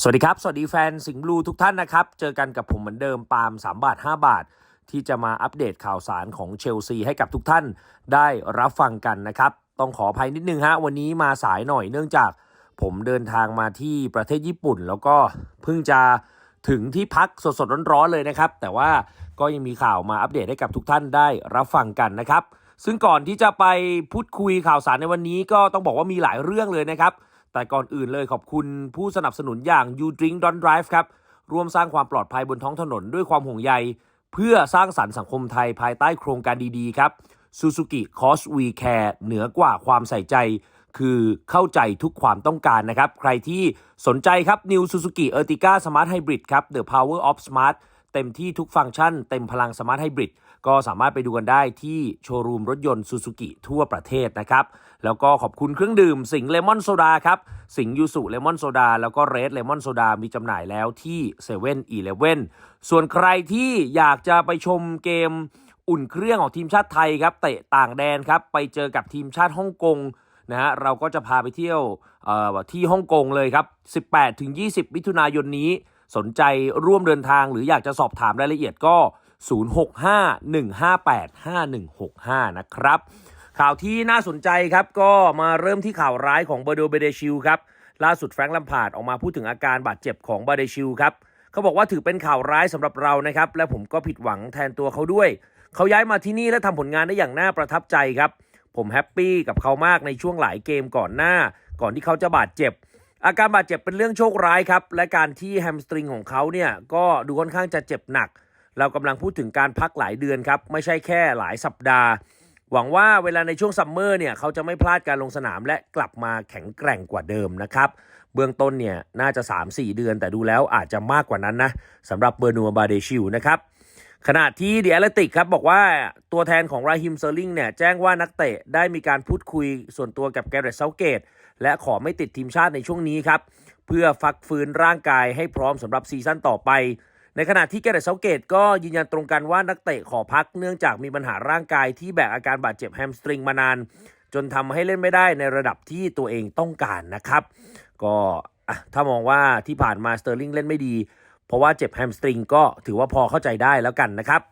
สวัสดีครับ สวัสดีแฟนสิงห์บลูทุกท่านนะครับ เจอกันกับผมเหมือนเดิมปาล์ม3 บาท 5 บาท ที่จะมาอัปเดตข่าวสารของเชลซีให้กับทุกท่านได้รับฟังกันนะครับ ต้องขออภัยนิดนึงฮะ วันนี้มาสายหน่อยเนื่องจากผมเดินทางมาที่ประเทศญี่ปุ่น แล้วก็เพิ่งจะถึงที่พักสดๆร้อนๆเลยนะครับ แต่ว่าก็ยังมีข่าวมาอัปเดตให้กับทุกท่านได้รับฟังกันนะครับ ซึ่งก่อนที่จะไปพูดคุยข่าวสารในวันนี้ก็ต้องบอกว่ามีหลายเรื่องเลยนะครับ แต่ก่อนอื่นเลยขอบคุณผู้สนับสนุนอย่าง You Drink Don't Drive ครับ ร่วมสร้างความปลอดภัยบนท้องถนนด้วยความห่วงใย เพื่อสร้างสรรค์สังคมไทยภายใต้โครงการดีๆ ครับ Suzuki Cause We Care เหนือกว่าความใส่ใจ คือเข้าใจทุกความต้องการนะครับ ใครที่สนใจครับ New Suzuki Ertiga Smart Hybrid ครับ The Power of Smart เต็มที่ทุกฟังก์ชัน เต็มพลัง Smart Hybrid ก็สามารถไปดูกันได้ที่โชว์รูมรถยนต์ Suzuki ทั่วประเทศนะครับ แล้วก็ขอบคุณเครื่องดื่มสิงเลมอนโซดาครับ สิงยูสุเลมอนโซดาแล้วก็เรดเลมอนโซดามีจำหน่ายแล้วที่7 e เ e ่ e อส่วนใครที่อยากจะไปชมเกมอุ่นเครื่องของทีมชาติไทยครับ เตะต่างแดนครับ ไปเจอกับทีมชาติฮ่องกงนะฮะเราก็จะพาไปเที่ยวที่ฮ่องกงเลยครับ 18ถึง20 มิถุนายนนี้ สนใจร่วมเดินทางหรืออยากจะสอบถามรายละเอียดก็ 0651585165 นะครับ ข่าวที่น่าสนใจครับก็มาเริ่มที่ข่าวร้ายของเบอโดเบเดชิลครับ ล่าสุดแฟรงค์ลัมพาดออกมาพูดถึงอาการบาดเจ็บของบาเดชิลครับเขาบอกว่าถือเป็นข่าวร้ายสำหรับเรานะครับและผมก็ผิดหวังแทนตัวเขาด้วย เขาย้ายมาที่นี่และทำผลงานได้อย่างน่าประทับใจครับผมแฮปปี้กับเขามากในช่วงหลายเกมก่อนหน้า ก่อนที่เขาจะบาดเจ็บ อาการบาดเจ็บเป็นเรื่องโชคร้ายครับ และการที่แฮมสตริงของเขาเนี่ยก็ดูค่อนข้างจะเจ็บหนัก เรากำลังพูดถึงการพักหลายเดือนครับ ไม่ใช่แค่หลายสัปดาห์ หวังว่าเวลาในช่วงซัมเมอร์เนี่ยเขาจะไม่พลาดการลงสนามและกลับมาแข็งแกร่งกว่าเดิมนะครับ เบื้องต้นเนี่ยน่าจะ 3-4 เดือน แต่ดูแล้วอาจจะมากกว่านั้นนะสำหรับเบอร์นัวบาเดชิลนะครับขณะที่เดียเลติกครับบอกว่าตัวแทนของราฮิมเซอร์ลิงเนี่ยแจ้งว่านักเตะได้มีการพูดคุยส่วนตัวกับแกเรตเซาเกต และขอไม่ติดทีมชาติในช่วงนี้ครับ เพื่อฟักฟื้นร่างกายให้พร้อมสำหรับซีซั่นต่อไป ในขณะที่แกเรตเซาเกตก็ยืนยันตรงกันว่านักเตะขอพักเนื่องจากมีปัญหาร่างกายที่แบกอาการบาดเจ็บแฮมสตริงมานาน จนทำให้เล่นไม่ได้ในระดับที่ตัวเองต้องการนะครับ ก็ถ้ามองว่าที่ผ่านมาสเตอร์ลิงเล่นไม่ดี เพราะว่าเจ็บแฮมสตริงก็ถือว่าพอเข้าใจได้แล้วกันนะครับ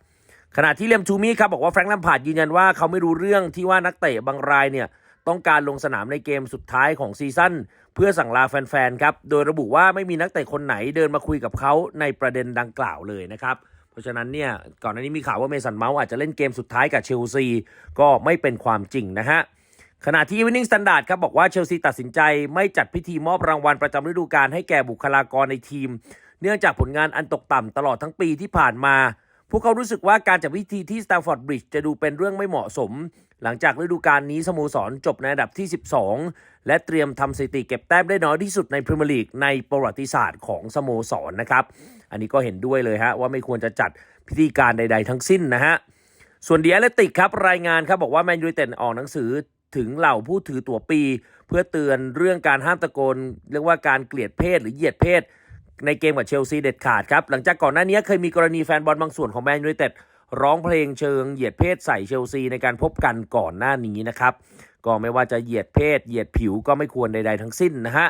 ขณะที่เลมทูมี่ครับบอกว่าแฟรงค์ลัมพาร์ดยืนยันว่าเขาไม่รู้เรื่องที่ว่านักเตะบางรายเนี่ย ต้องการลงสนามในเกมสุดท้ายของซีซั่นเพื่อสั่งลาแฟนๆครับ โดยระบุว่าไม่มีนักเตะคนไหนเดินมาคุยกับเขาในประเด็นดังกล่าวเลยนะครับเพราะฉะนั้นเนี่ยก่อนหน้านี้มีข่าวว่าเมสันเมาส์อาจจะเล่นเกมสุดท้ายกับเชลซีก็ไม่เป็นความจริงนะฮะขณะที่วินนิ่งสแตนดาร์ดครับบอกว่าเชลซีตัดสินใจไม่จัดพิธีมอบรางวัลประจำฤดูกาลให้แก่บุคลากรในทีม เนื่องจากผลงานอันตกต่ำตลอดทั้งปีที่ผ่านมา พวกเขารู้สึกว่าการจัดพิธีที่สแตมฟอร์ดบริดจ์จะดูเป็นเรื่องไม่เหมาะสม หลังจากฤดูกาลนี้สโมสรจบในอันดับที่ 12 และเตรียมทำสถิติเก็บแต้มได้น้อยที่สุดในพรีเมียร์ลีกในประวัติศาสตร์ของสโมสรนะครับ อันนี้ก็เห็นด้วยเลยฮะว่าไม่ควรจะจัดพิธีการใด ๆ ทั้งสิ้นนะฮะส่วนเดียเลติกครับรายงานครับบอกว่าแมนยูไนเต็ดออกหนังสือถึงเหล่าผู้ถือตั๋วปี เพื่อเตือนเรื่องการห้ามตะโกน เรียกว่าการเกลียดเพศหรือเหยียดเพศ ในเกมกับเชลซีเด็ดขาดครับ หลังจากก่อนหน้านี้เคยมีกรณีแฟนบอลบางส่วนของแมนยูไนเต็ดร้องเพลงเชิงเหยียดเพศใส่เชลซีในการพบกันก่อนหน้านี้นะครับ ก็ไม่ว่าจะเหยียดเพศ เหยียดผิวก็ไม่ควรใด ๆ ทั้งสิ้นนะฮะ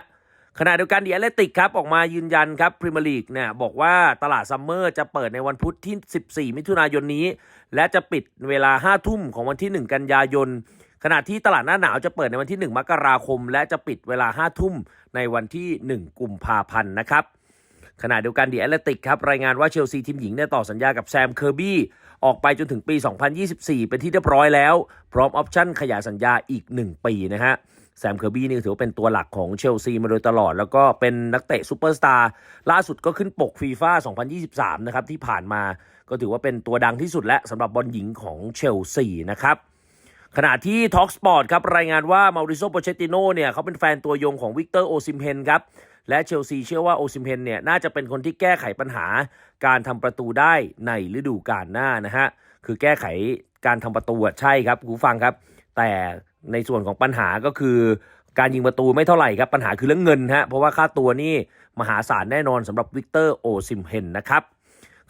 ขณะเดียวกันเดีแอตเลติกครับ ออกมายืนยันครับพรีเมียร์ลีกเนี่ยบอกว่าตลาดซัมเมอร์จะเปิดในวันพุธที่ 14 มิถุนายนนี้ และจะปิดเวลา 5 ทุ่มของวันที่ 1 กันยายน ขณะที่ตลาดหน้าหนาวจะเปิดในวันที่ 1 มกราคม และจะปิดเวลา 5 ทุ่มในวันที่ 1 กุมภาพันธ์นะครับ ขณะเดียวกันดีแอตเลติกครับรายงานว่าเชลซีทีมหญิงเนี่ยต่อสัญญากับแซมเคอร์บี้ออกไปจนถึงปี 2024 เป็นที่เรียบร้อยแล้ว พร้อมออปชั่นขยายสัญญาอีก 1 ปีนะฮะแซมเคอร์บี้นี่ถือว่าเป็นตัวหลักของเชลซีมาโดยตลอด แล้วก็เป็นนักเตะซูเปอร์สตาร์ล่าสุดก็ขึ้นปกฟีฟ่า2023 นะครับที่ผ่านมาก็ถือว่าเป็นตัวดังที่สุดและสำหรับบอลหญิงของเชลซีนะครับขณะที่ Talk Sport ครับรายงานว่ามาริโซโปเชติโนเนี่ยเขาเป็นแฟนตัวยงของวิกเตอร์โอซิมเฮนครับ และเชลซีเชื่อว่าโอซิมเฮนเนี่ยน่าจะเป็นคนที่แก้ไขปัญหา การทำประตูได้ในฤดูกาลหน้านะฮะคือแก้ไขการทำประตูใช่ครับคุณฟังครับ แต่ในส่วนของปัญหาก็คือ การยิงประตูไม่เท่าไหร่ครับปัญหาคือเรื่องเงินฮะเพราะว่าค่าตัวนี่มหาศาลแน่นอนสำหรับวิกเตอร์โอซิมเฮนนะครับ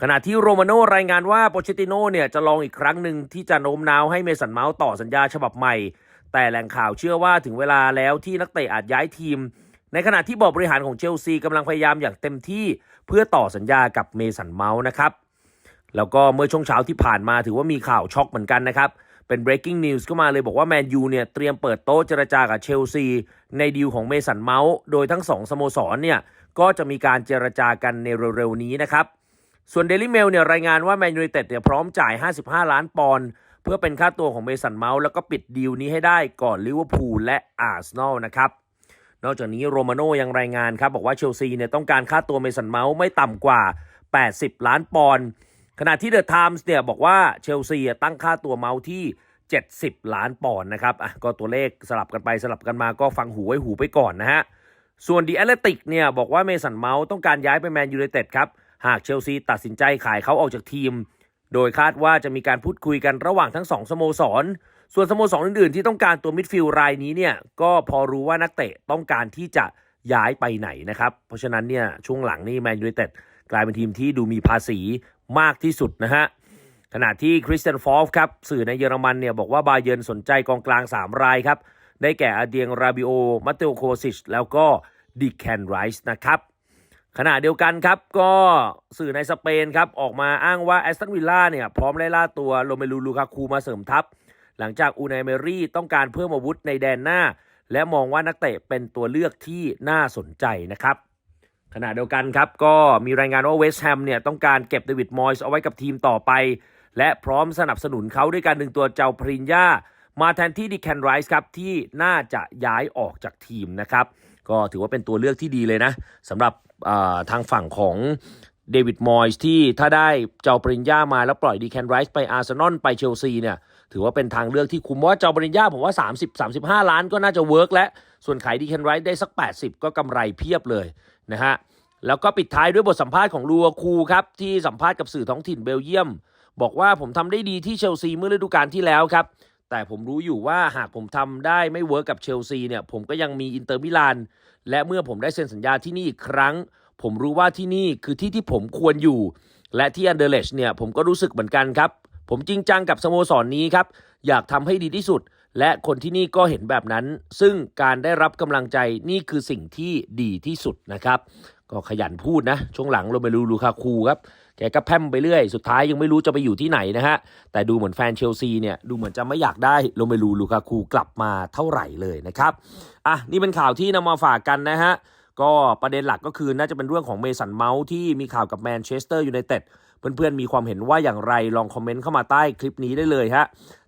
ขณะที่โรมาโนรายงานว่าโปเชติโนเนี่ยจะลองอีกครั้งหนึ่งที่จะโน้มน้าวให้เมสันเมาส์ต่อสัญญาฉบับใหม่ แต่แหล่งข่าวเชื่อว่าถึงเวลาแล้วที่นักเตะอาจย้ายทีม ในขณะที่บอร์ดบริหารของเชลซีกำลังพยายามอย่างเต็มที่เพื่อต่อสัญญากับเมสันเมาส์นะครับ แล้วก็เมื่อช่วงเช้าที่ผ่านมาถือว่ามีข่าวช็อกเหมือนกันนะครับ เป็น breaking news ก็มาเลยบอกว่าแมนยูเนี่ยเตรียมเปิดโต๊ะเจรจากับเชลซีในดีลของเมสันเมาส์โดยทั้งสองสโมสรเนี่ยก็จะมีการเจรจากันในเร็วๆนี้นะครับส่วน Daily Mail เนี่ยรายงานว่าแมนยู i นเต็ดเนี่ยพร้อมจ่าย 55 ล้านปอนด์เพื่อเป็นค่าตัวของเมสันเมาส์แล้วก็ปิดดีลนี้ให้ได้ก่อนลิเวอร์พูลและอาร์เซนอลนะครับ นอกจากนี้โรมาโน่ยังรายงานครับบอกว่าเชลซีเนี่ยต้องการค่าตัวเมสันเมาส์ไม่ต่ำกว่า 80 ล้านปอนด์ขณะที่เดอะไทมส์เนี่ยบอกว่าเชลซีตั้งค่าตัวเมาส์ที่ 70 ล้านปอนด์นะครับอะก็ตัวเลขสลับกันไปสลับกันมาก็ฟังหูไว้หูไปก่อนนะฮะส่วนดีแอตเลติกเนี่ยบอกว่าเมสันเมาส์ต้องการย้ายไปแมนยูไนเต็ดครับหากเชลซีตัดสินใจขายเขาออกจากทีม โดยคาดว่าจะมีการพูดคุยกันระหว่างทั้งสองสโมสร ส่วนสโมสรอื่นๆ ที่ต้องการตัวมิดฟิลด์รายนี้เนี่ยก็พอรู้ว่านักเตะต้องการที่จะย้ายไปไหนนะครับ เพราะฉะนั้นเนี่ยช่วงหลังนี่แมนยูไนเต็ดกลายเป็นทีมที่ดูมีภาษีมากที่สุดนะฮะขณะที่คริสเตียนฟอฟครับสื่อในเยอรมันเนี่ยบอกว่าบาเยิร์นสนใจกองกลาง 3 รายครับ ได้แก่อาเดียงราบิโอ มาเตโอโคซิช แล้วก็ดิแคนไรส์นะครับ ขณะเดียวกันครับก็สื่อในสเปนครับออกมาอ้างว่าแอสตันวิลล่าเนี่ยพร้อมไล่ล่าตัวโรเมลูลูคาคูมาเสริมทัพ หลังจากอูนายเมรี่ต้องการเพิ่มอาวุธในแดนหน้า และมองว่านักเตะเป็นตัวเลือกที่น่าสนใจนะครับขณะเดียวกันครับก็มีรายงานว่าเวสต์แฮมเนี่ยต้องการเก็บเดวิดมอยส์เอาไว้กับทีมต่อไป และพร้อมสนับสนุนเขาด้วยการดึงตัวเจ้าพรินยามาแทนที่ดิแคนไรส์ครับที่น่าจะย้ายออกจากทีมนะครับ ก็ถือว่าเป็นตัวเลือกที่ดีเลยนะสำหรับทางฝั่งของเดวิดมอยส์ที่ถ้าได้เจ้าปริญญามาแล้วปล่อยดีแคนไรส์ไปอาร์เซนอลไปเชลซีเนี่ยถือว่าเป็นทางเลือกที่คุ้มเพราะว่าเจ้าปริญญาผมว่า 30 35 ล้านก็น่าจะเวิร์กและส่วนขายดีแคนไรส์ได้สัก 80 ก็กำไรเพียบเลยนะฮะแล้วก็ปิดท้ายด้วยบทสัมภาษณ์ของลัวคูครับที่สัมภาษณ์กับสื่อท้องถิ่นเบลเยียม บอกว่าผมทำได้ดีที่เชลซีเมื่อฤดูกาลที่แล้วครับ แต่ผมรู้อยู่ว่าหากผมทำได้ไม่เวิร์กกับเชลซีเนี่ย ผมก็ยังมีอินเตอร์มิลานและเมื่อผมได้เซ็นสัญญาที่นี่อีกครั้ง ผมรู้ว่าที่นี่คือที่ที่ผมควรอยู่ และที่อันเดอร์เลชเนี่ยผมก็รู้สึกเหมือนกันครับ ผมจริงจังกับสโมสรนนี้ครับ อยากทำให้ดีที่สุด และคนที่นี่ก็เห็นแบบนั้น ซึ่งการได้รับกำลังใจนี่คือสิ่งที่ดีที่สุดนะครับ ก็ขยันพูดนะ ช่วงหลังโรเมลูลูคาคูครับ แกก็แพ่มไปเรื่อย สุดท้ายยังไม่รู้จะไปอยู่ที่ไหนนะฮะ แต่ดูเหมือนแฟนเชลซีเนี่ย ดูเหมือนจะไม่อยากได้โรเมลูลูคาคูกลับมาเท่าไหร่เลยนะครับ อะ นี่เป็นข่าวที่นำมาฝากกันนะฮะ ก็ประเด็นหลักก็คือน่าจะเป็นเรื่องของเมสันเมาส์ที่มีข่าวกับแมนเชสเตอร์ยูไนเต็ดเพื่อนๆ มีความเห็นว่าอย่างไรลองคอมเมนต์เข้ามาใต้คลิปนี้ได้เลยฮะ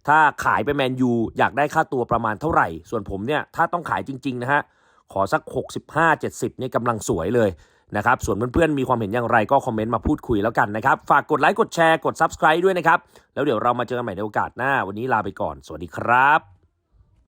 ถ้าขายไปแมนยูอยากได้ค่าตัวประมาณเท่าไหร่ ส่วนผมเนี่ยถ้าต้องขายจริงๆนะฮะ ขอสัก 65-70เนี่ยกำลังสวยเลย นะครับส่วนเพื่อนๆมีความเห็นอย่างไรก็คอมเมนต์มาพูดคุยแล้วกันนะครับ ฝากกดไลค์กดแชร์กด Subscribe ด้วยนะครับ แล้วเดี๋ยวเรามาเจอกันใหม่ในโอกาสหน้า วันนี้ลาไปก่อน สวัสดีครับ